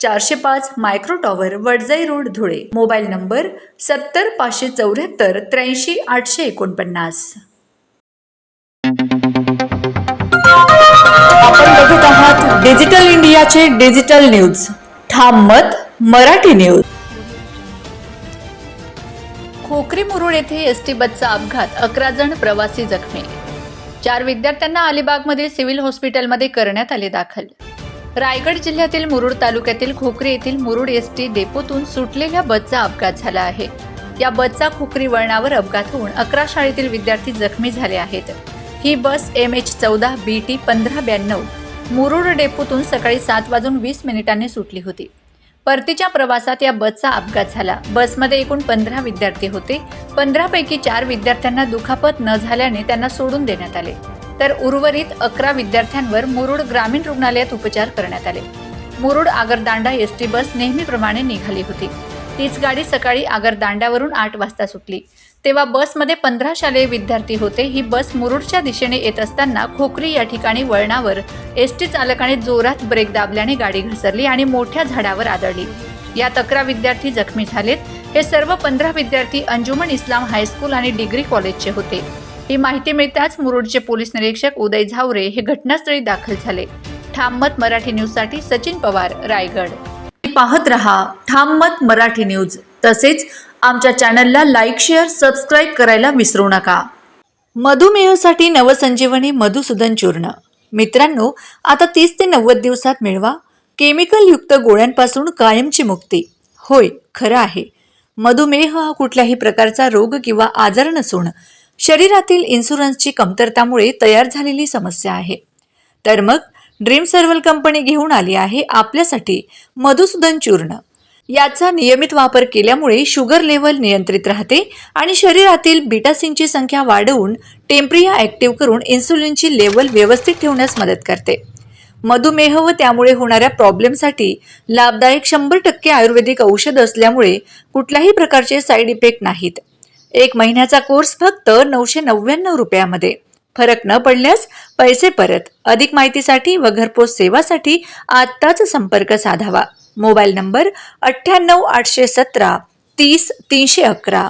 चारशे पाच micro tower Wadjai road Dhule. Mobile number सत्तर पाचशे चौऱ्याहत्तर त्र्याऐंशी आठशे एकोणपन्नास. आपण बघत आहात डिजिटल इंडियाचे डिजिटल न्यूज. ठाम मत मराठी न्यूज. खोकरी मुरुड येथे एस टी बसचा अपघात अकरा जण प्रवासी जखमी. चार विद्यार्थ्यांना अलिबागमधील सिव्हिल हॉस्पिटलमध्ये करण्यात आले दाखल. रायगड जिल्ह्यातील मुरुड तालुक्यातील खोकरी येथील मुरुड एस टी डेपोतून सुटलेल्या बसचा अपघात झाला आहे. या बसचा खोकरी वळणावर अपघात होऊन अकरा शाळेतील विद्यार्थी जखमी झाले आहेत. ही बस एम एच चौदा बी टी पंधरा ब्याण्णव मुरुड डेपोतून सकाळी सात वाजून वीस मिनिटांनी सुटली होती. परतीच्या प्रवासात या बसचा अपघात झाला. बसमध्ये एकूण पंधरा विद्यार्थी होते. पंधरापैकी चार विद्यार्थ्यांना दुखापत न झाल्याने त्यांना सोडून देण्यात आले. तर उर्वरित अकरा विद्यार्थ्यांवर मुरुड ग्रामीण रुग्णालयात उपचार करण्यात आले. Murud Agardanda S T bus नेहमीप्रमाणे निघाली होती. तीच गाडी सकाळी आगरदांड्यावरून आठ वाजता सुटली. तेव्हा बसमध्ये पंधरा शालेय विद्यार्थी होते. ही बस मुरुडच्या दिशेने येत असताना खोकरी या ठिकाणी वळणावर एस टी चालकाने जोरात ब्रेक दाबल्याने गाडी घसरली आणि मोठ्या झाडावर आदळली. यात अकरा विद्यार्थी जखमी झालेत. हे सर्व पंधरा विद्यार्थी अंजुमन इस्लाम हायस्कूल आणि डिग्री कॉलेजचे होते. ही माहिती मिळताच मुरुडचे पोलीस निरीक्षक उदय झावरे हे घटनास्थळी दाखल झाले. ठाम मत मराठी न्यूजसाठी सचिन पवार रायगड. पाहत रहा ठाम मत मराठी न्यूज. तसेच आमच्या चॅनलला लाईक शेअर सबस्क्राईब करायला विसरू नका. मधुमेहासाठी नवसंजीवनी मधुसूदन चूर्ण. मित्रांनो आता तीस ते नव्वद दिवसात मिळवा. केमिकलयुक्त गोळ्यांपासून कायमची मुक्ती. होय खरं आहे. मधुमेह हा कुठल्याही प्रकारचा रोग किंवा आजार नसून शरीरातील इन्शुरन्सची कमतरतामुळे तयार झालेली समस्या आहे. तर मग ड्रीम सर्वल कंपनी घेऊन आली आहे आपल्यासाठी मधुसूदन चूर्ण. याचा नियमित वापर केल्यामुळे शुगर लेवल नियंत्रित राहते आणि शरीरातील बिटासिनची संख्या वाढवून टेम्प्रिया ॲक्टिव्ह करून इन्सुलिनची लेवल व्यवस्थित ठेवण्यास मदत करते. मधुमेह व त्यामुळे होणाऱ्या प्रॉब्लेमसाठी लाभदायक शंभर टक्के आयुर्वेदिक औषध असल्यामुळे कुठल्याही प्रकारचे साईड इफेक्ट नाहीत. एक महिन्याचा कोर्स फक्त नऊशे नव्याण्णव रुपयामध्ये. फरक न पडल्यास पैसे परत. अधिक माहितीसाठी व घरपोच सेवासाठी आत्ताच संपर्क साधावा. मोबाईल नंबर अठ्ठ्याण्णव आठशे सतरा तीस तीनशे अकरा.